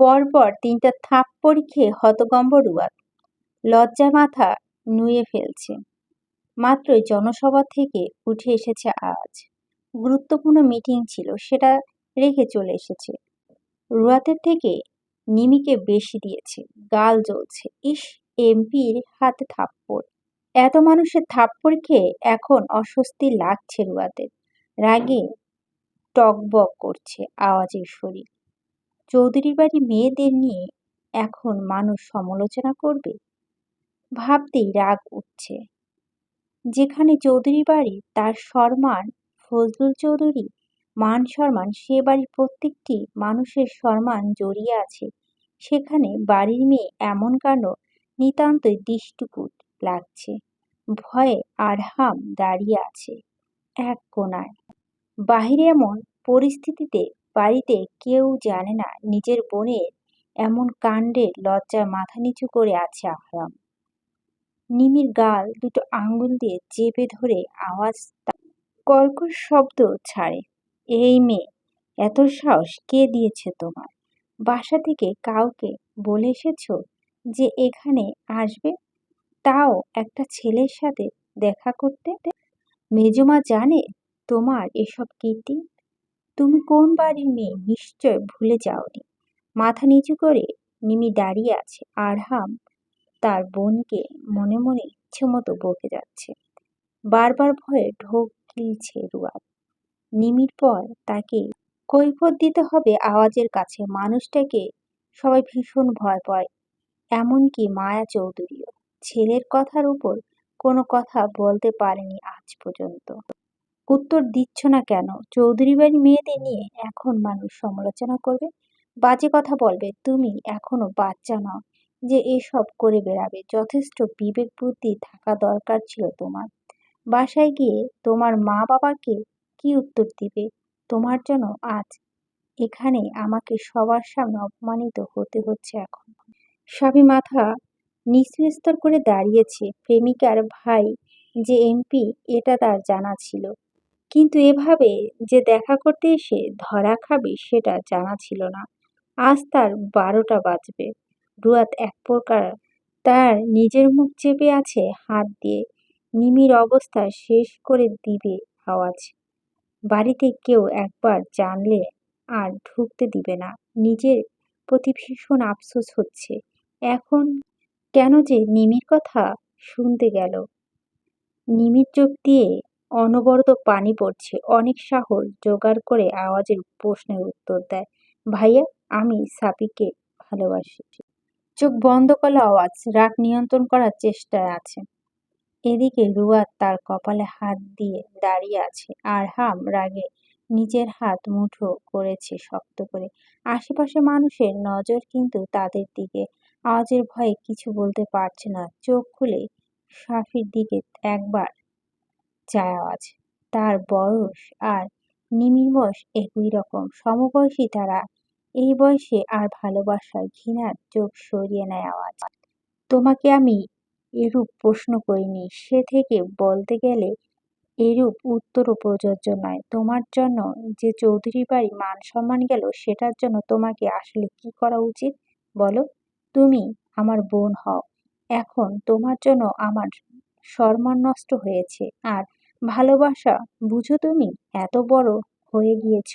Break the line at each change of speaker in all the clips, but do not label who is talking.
পরপর তিনটা থাপ্পড় খেয়ে হতগম্ব রুয়াদ লজ্জা মাথা নুয়ে ফেলছে। মাত্রই জনসভা থেকে উঠে এসেছে আজ। গুরুত্বপূর্ণ মিটিং ছিল, সেটা রেখে চলে এসেছে। রুয়াতের থেকে নিমিকে বেশি দিয়েছে, গাল জ্বলছে। ইস, এমপির হাতে থাপ্পড়। এত মানুষের থাপ্পড় খেয়ে এখন অস্বস্তি লাগছে রুয়াতের। রাগে টকবক করছে আওয়াজের শরীর। চৌধুরী বাড়ি মেয়েদের নিয়ে এখন মানুষ সমালোচনা করবে? ভাবতেই রাগ উঠছে। যেখানে চৌধুরী বাড়ি, তার সম্মান ফজলুল চৌধুরী, মান সম্মান, সে বাড়ির প্রত্যেকটি মানুষের সম্মান জড়িয়ে আছে। সেখানে বাড়ির মেয়ে এমন কাণ্ড নিতান্তই দৃষ্টিকূট লাগছে। ভয়ে আরহাম দাঁড়িয়ে আছে এক কোনায়। বাহিরে এমন পরিস্থিতিতে বাড়িতে কেউ জানে না নিজের বোনের এমন কাণ্ডের লজ্জায় মাথা নিচু করে আছে আহরাম নিমির গাল দুটো আঙ্গুল দিয়ে চেপে ধরে আওয়াজ কর্কশ শব্দ ছাড়ে। এই মেয়ে, এত সাহস কে দিয়েছে তোমার? বাসা থেকে কাউকে বলে এসেছ যে এখানে আসবে? তাও একটা ছেলের সাথে দেখা করতে? মেজমা জানে তোমার এসব কীর্তি। তুমি কোন বাড়ির মেয়ে নিশ্চয় ভুলে যাওনি। মাথা নিচু করে নিমি দাঁড়িয়ে আছে। আরহাম তার বোনকে মনে মনে ইচ্ছে মতো বকে যাচ্ছে। বারবার ভয়ে ঢোক গিলছে রুয়াদ নিমির পর তাকে কৈফত দিতে হবে আওয়াজের কাছে। মানুষটাকে সবাই ভীষণ ভয় পায়। এমনকি মায়া চৌধুরীও। ছেলের কথার উপর কোনো কথা বলতে পারেনি আজ পর্যন্ত। উত্তর দিচ্ছ না কেন? চৌধুরী বাড়ির মেয়েদের নিয়ে এখন মানুষ সমালোচনা করবে? বাজে কথা বলবে তুমি এখনও বাচ্চা নও যে এসব করে বেড়াবে। যথেষ্ট বিবেক বুদ্ধি থাকা দরকার ছিল তোমার। বাসায় গিয়ে তোমার মা বাবাকে কি উত্তর দিবে? তোমার জন্য আজ এখানে আমাকে সবার সামনে অপমানিত হতে হচ্ছে এখন। সবই মাথা নিঃস্তর করে দাঁড়িয়েছে। প্রেমিকার ভাই যে এমপি, এটা তার জানা ছিল। কিন্তু এভাবে যে দেখা করতে এসে ধরা খাবে সেটা জানা ছিল না। আজ তার বারোটা বাজবে। রুয়াত এক প্রকার তার নিজের মুখ চেপে আছে, হাত দিয়ে নিমির অবস্থা শেষ করে দিবে আওয়াজ। বাড়িতে কেউ একবার জানলে আর ঢুকতে দিবে না। নিজের প্রতি ভীষণ আফসোস হচ্ছে। এখন কেন যে নিমির কথা শুনতে গেল। নিমির চোখ দিয়ে অনবরত পানি পড়ছে। অনেক সাহস জোগাড় করে আওয়াজের প্রশ্নের উত্তর দেয়, ভাইয়া, আমি সাপিকে ভালোবাসি। চোখ বন্ধ করলে আওয়াজ, রাগ নিয়ন্ত্রণ করার চেষ্টায় আছে। এদিকে রুয়া তার কপালে হাত দিয়ে দাঁড়িয়ে আছে। আর হাম রাগে নিজের হাত মুঠো করেছে শক্ত করে। আশেপাশে মানুষের নজর কিন্তু তাদের দিকে। আওয়াজের ভয়ে কিছু বলতে পারছে না। চোখ খুলে সাফির দিকে একবার আওয়াজ তার বয়স আর নিমির বয়স একই রকম। সমবয়সী তারা। এই বয়সে আর ভালোবাসার ঘৃণার চোখ সরিয়ে নেয় তোমাকে আমি এরূপ প্রশ্ন করিনি। সে থেকে বলতে গেলে এরূপ উত্তরও প্রযোজ্য নয়। তোমার জন্য যে চৌধুরী বাড়ি মান সম্মান গেল, সেটার জন্য তোমাকে আসলে কি করা উচিত? বলো। তুমি আমার বোন হও। এখন তোমার জন্য আমার সম্মান নষ্ট হয়েছে। আর ভালোবাসা, বুঝো তুমি, এত বড় হয়ে গিয়েছ।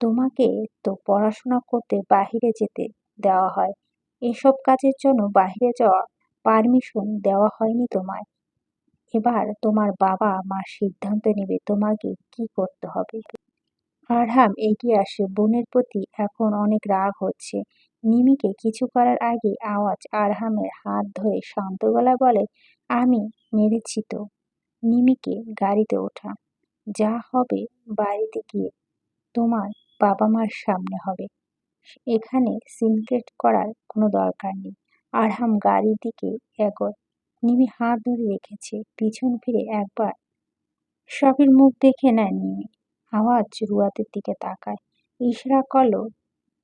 তোমাকে তো পড়াশোনা করতে বাহিরে যেতে দেওয়া হয়। এসব কাজের জন্য বাহিরে যাওয়া পারমিশন দেওয়া হয়নি তোমায়। এবার তোমার বাবা মা সিদ্ধান্ত নেবে তোমাকে কি করতে হবে। আরহাম এগিয়ে আসে, বোনের প্রতি এখন অনেক রাগ হচ্ছে। নিমিকে কিছু করার আগে আওয়াজ আরহামের হাত ধরে শান্ত গলায় বলে আমি মেরেছি তো নিমিকে গাড়িতে ওঠা। যা হবে বাড়িতে গিয়ে তোমার বাবা মার সামনে হবে। এখানে সিনক্রেট করার কোনো দরকার নেই। আরহাম গাড়ির দিকে এগোয়। নিমি হাত ধরে রেখেছে। পিছন ফিরে একবার সবের মুখ দেখে নেয় নিমি। আওয়াজ রুয়াতের দিকে তাকায়। ইশরা করল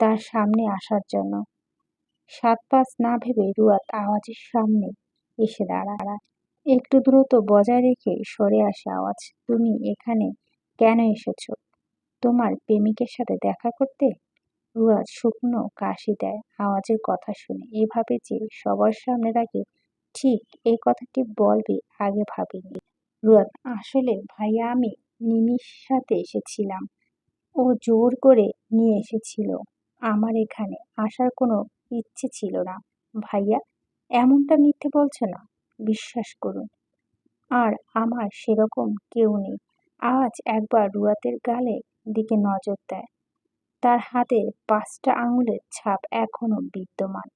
তার সামনে আসার জন্য। সাত পাঁচ না ভেবে রুয়াত আওয়াজের সামনে এসে দাঁড়ায়। একটু দ্রুত বজায় রেখে সরে আসে আওয়াজ, তুমি এখানে কেন এসেছ? তোমার প্রেমিকের সাথে দেখা করতে? রুয়াদ শুকনো কাশি দেয়, আওয়াজের কথা শুনে। এভাবে যে সবার সামনে তাকে ঠিক এই কথাটি বলবে আগে ভাবিনি। রুয়াদ আসলে ভাইয়া, আমি নিমির সাথে এসেছিলাম। ও জোর করে নিয়ে এসেছিল। আমার এখানে আসার কোনো ইচ্ছে ছিল না। ভাইয়া এমনটা মিথ্যে বলছো না, বিশ্বাস করুন। আর আমার সেরকম কেউ নেই, আজ একবার রুয়াতের গালে দিকে নজর দেয়। তার হাতের পাঁচটা আঙুলের ছাপ এখনও বিদ্যমান।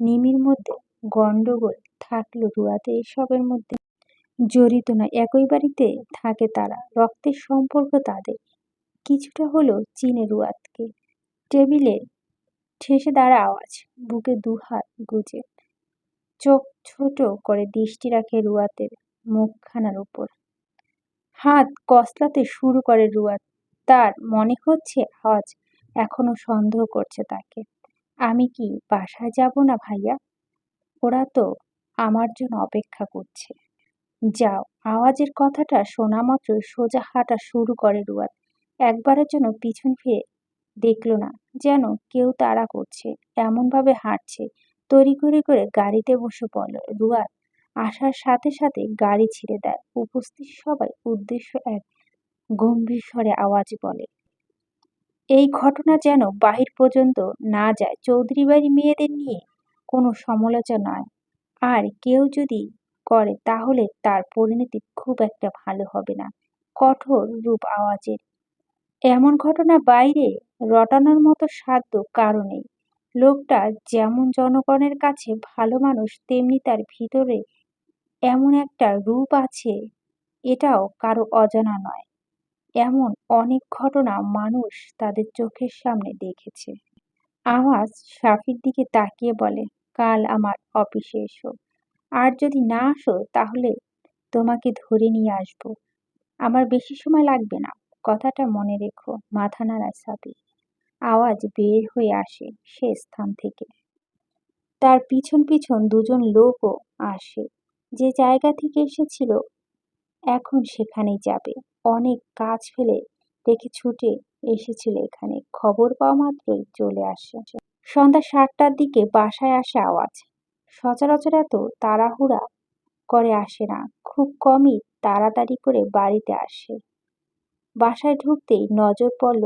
নিমির মধ্যে গন্ডগোল থাকলেও রুয়াতে এসবের মধ্যে। জড়িত না, একই বাড়িতে থাকে তারা, রক্তের সম্পর্ক তাদের। কিছুটা হলো চিনে রুয়াতকে। টেবিলে ঠেসে দাঁড়া আওয়াজ, বুকে দুহাত গুজে। চোখ ছোট করে দৃষ্টি রাখে রুয়াতের মুখখানার উপর। হাত কসলাতে শুরু করে রুয়াত। তার মনে হচ্ছে আওয়াজ এখনও সন্দেহ করছে তাকে। আমি কি বাসায় যাব না ভাইয়া? ওরা তো আমার জন্য অপেক্ষা করছে। যাও, আওয়াজের কথাটা শোনা মাত্র সোজা হাঁটা শুরু করে রুয়াত। একবারের জন্য পিছন ফিরে দেখল না, যেন কেউ তাড়া করছে, এমনভাবে হাঁটছে তড়ি করে করে গাড়িতে বসে পড়ল। রুয়াত আসার সাথে সাথে গাড়ি ছেড়ে দেয়। উপস্থিত সবাই উদ্দেশ্য এক, গম্ভীর স্বরে আওয়াজ বলে, এই ঘটনা যেন বাহির পর্যন্ত না যায়। চৌধুরী বাড়ি মেয়েদের নিয়ে কোনো সমালোচনা আর কেউ যদি করে, তাহলে তার পরিণতি খুব একটা ভালো হবে না। কঠোর রূপ আওয়াজের। এমন ঘটনা বাইরে রটানোর মতো সাধ্য কারণে লোকটা যেমন জনগণের কাছে ভালো মানুষ, তেমনি তার ভিতরে এমন একটা রূপ আছে, এটাও কারও অজানা নয়। এমন অনেক ঘটনা মানুষ তাদের চোখের সামনে দেখেছে। আওয়াজ সাফির দিকে তাকিয়ে বলে, কাল আমার অফিসে এসো। আর যদি না আসো, তাহলে তোমাকে ধরে নিয়ে আসব। আমার বেশি সময় লাগবে না। কথাটা মনে রেখো, মাথা নাড়ায় সাবি আওয়াজ বের হয়ে আসে সে স্থান থেকে। তার পিছন পিছন দুজন লোকও আসে। যে জায়গা থেকে এসেছিল, এখন সেখানেই যাবে। অনেক কাজ ফেলে রেখে ছুটে এসেছিল এখানে। খবর পাওয়া মাত্রই চলে আসে। সন্ধ্যা সাতটার দিকে বাসায় আসে আওয়াজ। সচরাচর এত তাড়াহুড়া করে আসে না। খুব কমই তাড়াতাড়ি করে বাড়িতে আসে। বাসায় ঢুকতেই নজর পড়ল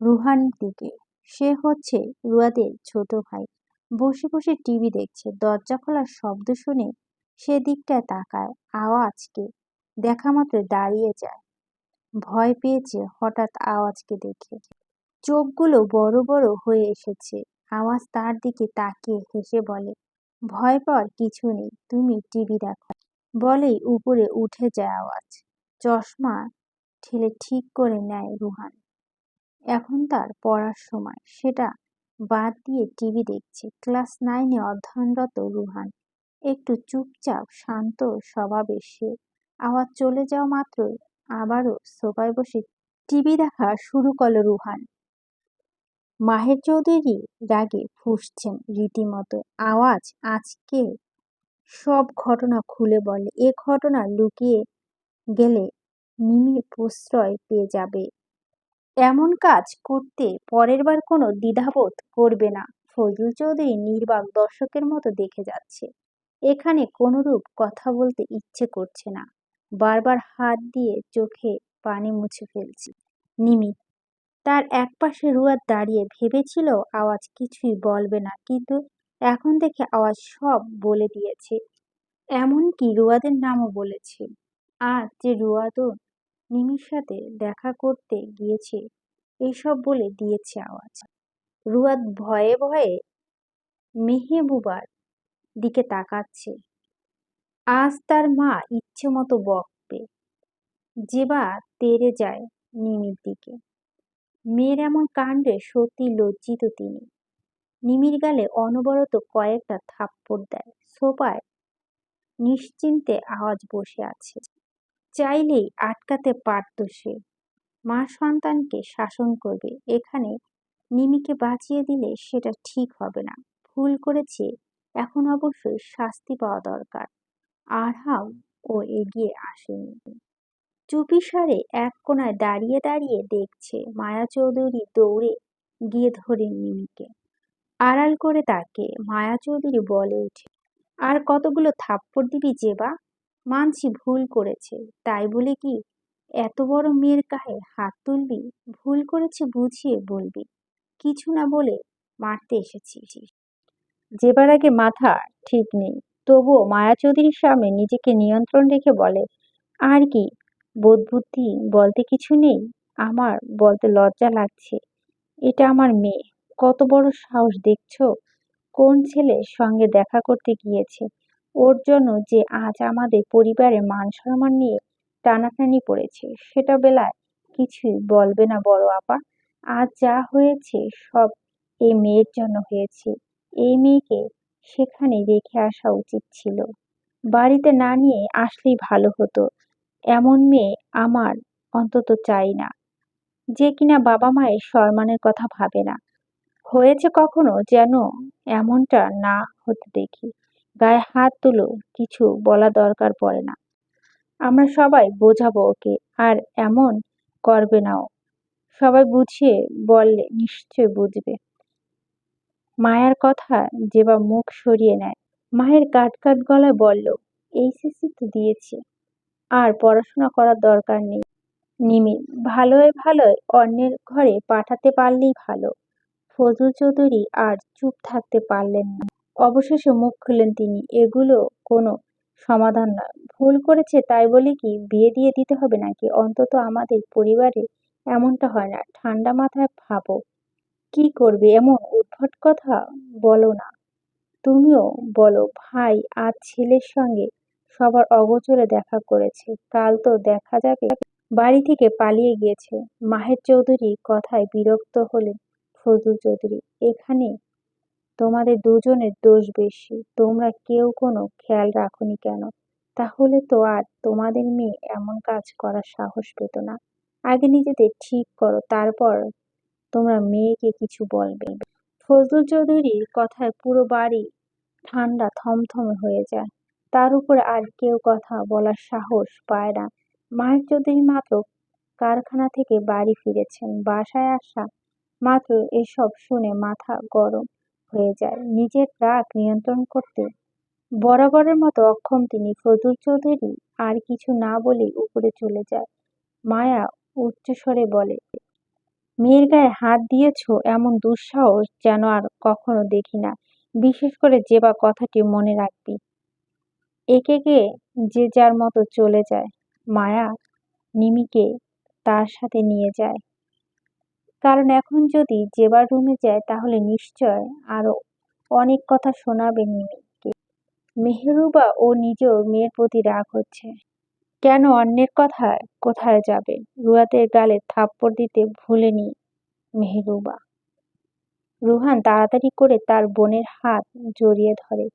রুহানের দিকে সে হচ্ছে রুয়াদের ছোট ভাই। বসে বসে টিভি দেখছে, দরজা খোলার শব্দ শুনে সে দিকটায় তাকায়, আওয়াজকে দেখা মাত্র দাঁড়িয়ে যায়। ভয় পেয়েছে হঠাৎ আওয়াজকে দেখে। চোখগুলো বড় বড় হয়ে এসেছে, আওয়াজ তার দিকে তাকিয়ে হেসে বলে, ভয় পাওয়ার কিছু নেই, তুমি টিভি দেখো। বলেই উপরে উঠে যায় আওয়াজ। চশমা ঠেলে ঠিক করে নেয় রুহান। এখন তার পড়ার সময়। সেটা বাদ দিয়ে টিভি দেখছে। ক্লাস নাইনে অধ্যয়নরত রুহান। একটু চুপচাপ, শান্ত স্বভাবের সে। আওয়াজ চলে যাওয়া মাত্রই আবারও সোফায় বসে টিভি দেখা শুরু করল রুহান। মাহের চৌধুরী রাগে ফুসছেন রীতিমতো। আওয়াজ আজকে সব ঘটনা খুলে বলে। এ ঘটনা লুকিয়ে গেলে মিমি প্রশ্রয় পেয়ে যাবে। এমন কাজ করতে পরের বার কোনো দ্বিধাবোধ করবে না। ফজলুল চৌধুরী নির্বাক দর্শকের মতো দেখে যাচ্ছে। এখানে কোনোরূপ কথা বলতে ইচ্ছে করছে না। বারবার হাত দিয়ে চোখে পানি মুছে ফেলছি। নিমি, তার একপাশে রুয়াদ দাঁড়িয়ে ভেবেছিল আওয়াজ কিছুই বলবে না, কিন্তু এখন দেখে আওয়াজ সব বলে দিয়েছে। এমনকি রুয়াদের নামও বলেছে। আর যে রুয়াদও নিমির সাথে দেখা করতে গিয়েছে। এসব বলে দিয়েছে আওয়াজ। রুয়াদ ভয়ে ভয়ে মেহেবুবার দিকে তাকাচ্ছে। আজ তার মা ইচ্ছে মতো বকবে যেবা তেরে যায় নিমির দিকে। মেয়ের এমন কাণ্ডে সত্যি লজ্জিত তিনি। নিমির গালে অনবরত কয়েকটা থাপ্পড় দেয়। সোফায় নিশ্চিন্তে আওয়াজ বসে আছে। চাইলেই আটকাতে পারত সে। মা সন্তানকে শাসন করবে, এখানে নিমিকে বাঁচিয়ে দিলে সেটা ঠিক হবে না। ভুল করেছে, এখন অবশ্যই শাস্তি পাওয়া দরকার। আরহাম ও এগিয়ে আসেনি। চুপিসারে এক কোনায় দাঁড়িয়ে দাঁড়িয়ে দেখছে মায়া চৌধুরী দৌড়ে গিয়ে ধরে নিমিকে। আড়াল করে তাকে মায়া চৌধুরী বলে উঠে, আর কতগুলো থাপ্পড় দিবি জেবা মানছি ভুল করেছে। তাই বলে কি, এত বড় মেয়ের গায়ে হাত তুলবি? ভুল করেছে বুঝিয়ে বলবি। কিছু না বলে মারতে এসেছিস যেবার আগে মাথা ঠিক নেই, তবুও মায়া চৌধুরীর সামনে নিজেকে নিয়ন্ত্রণ রেখে বলে, আর কি বোধ বুদ্ধি বলতে কিছু নেই? আমার বলতে লজ্জা লাগছে। এটা আমার মেয়ে। কত বড় সাহস দেখছ? কোন ছেলের সঙ্গে দেখা করতে গিয়েছে? ওর জন্য যে আজ আমাদের পরিবারে মান সম্মান নিয়ে টানাটানি পড়েছে, সেটা বেলায় কিছুই বলবে না বড় আপা। আজ যা হয়েছে, সব এই মেয়ের জন্য হয়েছে। এই মেয়েকে সেখানে রেখে আসা উচিত ছিল। বাড়িতে না নিয়ে আসলেই ভালো হতো। এমন মেয়ে আমার অন্তত চাই না। যে কিনা বাবা মায়ের সম্মানের কথা ভাবে না। হয়েছে কখনো যেন এমনটা না হতে দেখি। গায়ে হাত তুলো কিছু বলা দরকার পড়ে না। আমরা সবাই বোঝাবো ওকে, আর এমন করবে না ও সবাই বুঝিয়ে বললে নিশ্চয় বুঝবে। মায়ার কথা যেবা মুখ সরিয়ে নেয়। মায়ের কাট কাট গলায় বলল, এইচএসসি তো দিয়েছে, আর পড়াশোনা করার দরকার নেই। নিমির ভালোয় ভালোয় অন্যের ঘরে পাঠাতে পারলেই ভালো। ফজল চৌধুরী আর চুপ থাকতে পারলেন না। অবশেষে মুখ খুললেন তিনি। এগুলো কোনো সমাধান নয় ভুল করেছে তাই বলে কি বিয়ে দিয়ে দিতে হবে নাকি? অন্তত আমাদের পরিবারে এমনটা হয় না। ঠান্ডা মাথায় ভাবো। কি করবে? এমন উদ্ভট কথা বলো না। তুমিও বলো, ভাই আজ ছেলের সঙ্গে সবার অগোচরে দেখা করেছে। কাল তো দেখা যাবে। বাড়ি থেকে পালিয়ে গিয়েছে। মাহের চৌধুরী কথায় বিরক্ত হলেন ফজলুল চৌধুরী। এখানে তোমাদের দুজনের দোষ বেশি। তোমরা কেউ কোনো খেয়াল রাখনি কেন? তাহলে তো আর তোমাদের মেয়ে এমন কাজ করার সাহস পেত না। আগে নিজেদের ঠিক করো, তারপর তোমরা মেয়েকে কিছু বলবে। ফজলুল চৌধুরীর কথায় পুরো বাড়ি ঠান্ডা থমথমে হয়ে যায়। তার উপর আর কেউ কথা বলার সাহস পায় না। মাহের চৌধুরী মাত্র কারখানা থেকে বাড়ি ফিরেছেন। বাসায় আসা মাত্র এসব শুনে মাথা গরম। হয়ে যায়। নিজের রাগ নিয়ন্ত্রণ করতে বরাবরের মতো অক্ষম তিনি। ফজল চৌধুরী আর কিছু না বলেই উপরে চলে যায়। মায়া উচ্চস্বরে বলে, মেয়ের গায়ে হাত দিয়েছ এমন দুঃসাহস যেন আর কখনো দেখি না। বিশেষ করে যে বা কথাটি মনে রাখবি। একে কে যে যার মতো চলে যায়। মায়া নিমিকে তার সাথে নিয়ে যায়। কারণ এখন যদি জেবার রুমে যায়, তাহলে নিশ্চয় আরও অনেক কথা শোনাবে নিমিকে মেহরুবা ও নিজেও মেয়ের প্রতি রাগ হচ্ছে। কেন অন্যের কথায় কোথায় যাবে? রুয়াতের গালে থাপ্পড় দিতে ভুলেনি মেহরুবা রুহান তাড়াতাড়ি করে তার বোনের হাত জড়িয়ে ধরে।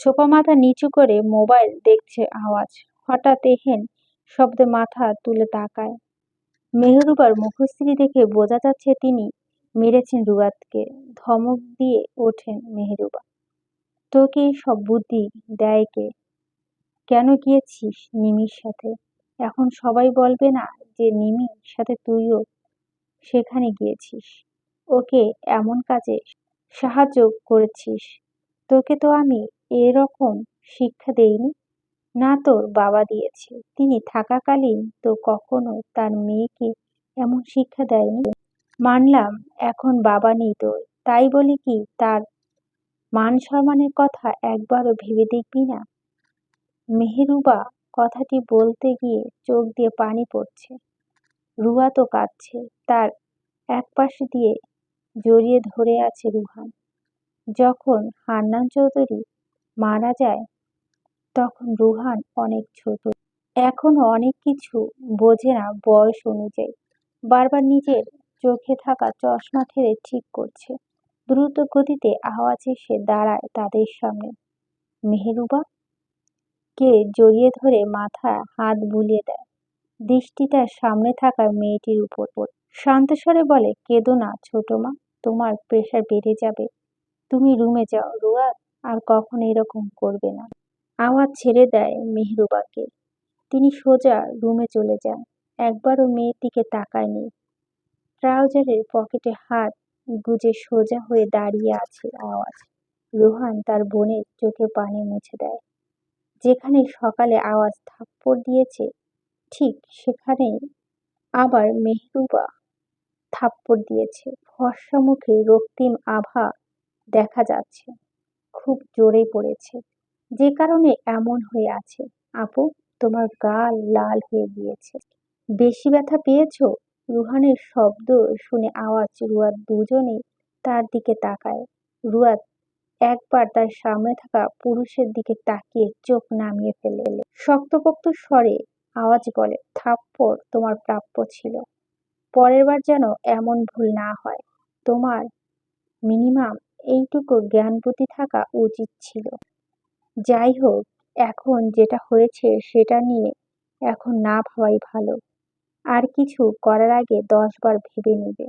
ছোপা মাথা নিচু করে মোবাইল দেখছে আওয়াজ। হঠাৎ এহেন শব্দে মাথা তুলে তাকায়। মেহরুবার মুখশ্রী দেখে বোঝা যাচ্ছে তিনি মেরেছেন রুয়াতকে। ধমক দিয়ে ওঠেন মেহরুবা। তোকে সব বুদ্ধি দেয় কে? কেন গিয়েছিস নিমির সাথে? এখন সবাই বলবে না যে নিমির সাথে তুইও সেখানে গিয়েছিস। ওকে এমন কাজে সাহায্য করেছিস। তোকে তো আমি এরকম শিক্ষা দেইনি। না তোর বাবা দিয়েছে। তিনি থাকাকালীন তো কখনো তার মেয়েকে এমন শিক্ষা দেয়নি। মানলাম, এখন বাবা নেই তোর। তাই বলে কি তার মান সম্মানের কথা একবারও ভেবে দেখবি না? মেহেরুবা কথাটি বলতে গিয়ে চোখ দিয়ে পানি পড়ছে। রুয়া তো কাঁদছে। তার এক পাশে দিয়ে জড়িয়ে ধরে আছে রুহান। যখন হান্নান চৌধুরী মারা যায় তখন রুহান অনেক ছোট। এখনও অনেক কিছু বোঝে না বয়স অনুযায়ী। বারবার নিজের চোখে থাকা চশমা ঠেলে ঠিক করছে। দ্রুত গতিতে আওয়াজ এসে দাঁড়ায় তাদের সামনে। মেহেরুবা? কে জড়িয়ে ধরে মাথায় হাত বুলিয়ে দেয়। দৃষ্টি তার সামনে থাকা মেয়েটির উপর। শান্ত স্বরে বলে, কেঁদো না ছোট মা, তোমার প্রেশার বেড়ে যাবে। তুমি রুমে যাও। রুয়াদ আর কখনো এরকম করবে না। আওয়াজ ছেড়ে দেয় মেহরুবাকে। তিনি সোজা রুমে চলে যান। একবারও মেয়ের দিকে তাকায়নি। ট্রাউজারের পকেটে হাত গুজে সোজা হয়ে দাঁড়িয়ে আছে আওয়াজ। রোহান তার বোনের চোখে পানি মুছে দেয়। যেখানে সকালে আওয়াজ থাপ্পড় দিয়েছে, ঠিক সেখানেই আবার মেহরুবা থাপ্পড় দিয়েছে। ফর্সা মুখে রক্তিম আভা দেখা যাচ্ছে। খুব জোরে পড়েছে। যে কারণে এমন হয়ে আছে। আপু, তোমার গাল লাল হয়ে গিয়েছে। বেশি ব্যথা পেয়েছ? রুহানের শব্দ শুনে আওয়াজ রুয়াদ দুজনেই তার দিকে তাকায়। রুয়াদ একবার তার সামনে থাকা পুরুষের দিকে তাকিয়ে চোখ নামিয়ে ফেলে। শক্তপোক্ত স্বরে আওয়াজ বলে, থাপ্পড় তোমার প্রাপ্য ছিল। পরের বার যেন এমন ভুল না হয়। তোমার মিনিমাম এইটুকু জ্ঞান থাকা উচিত ছিল। যাই হোক, এখন যেটা হয়েছে সেটা নিয়ে এখন না ভাবাই ভালো। আর কিছু করার আগে দশবার ভেবে নেবে,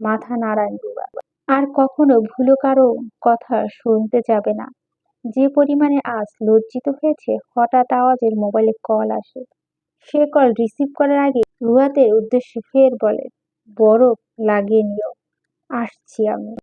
মাথা নাড়ান রুবা আর কখনো ভুলো কারও কথা শুনতে যাবে না। যে পরিমাণে আজ লজ্জিত হয়েছে, হঠাৎ আওয়াজের মোবাইলে কল আসে। সে কল রিসিভ করার আগে রুয়াতের উদ্দেশ্যে ফের বলে, বরফ লাগিয়ে নিও, আসছি আমি।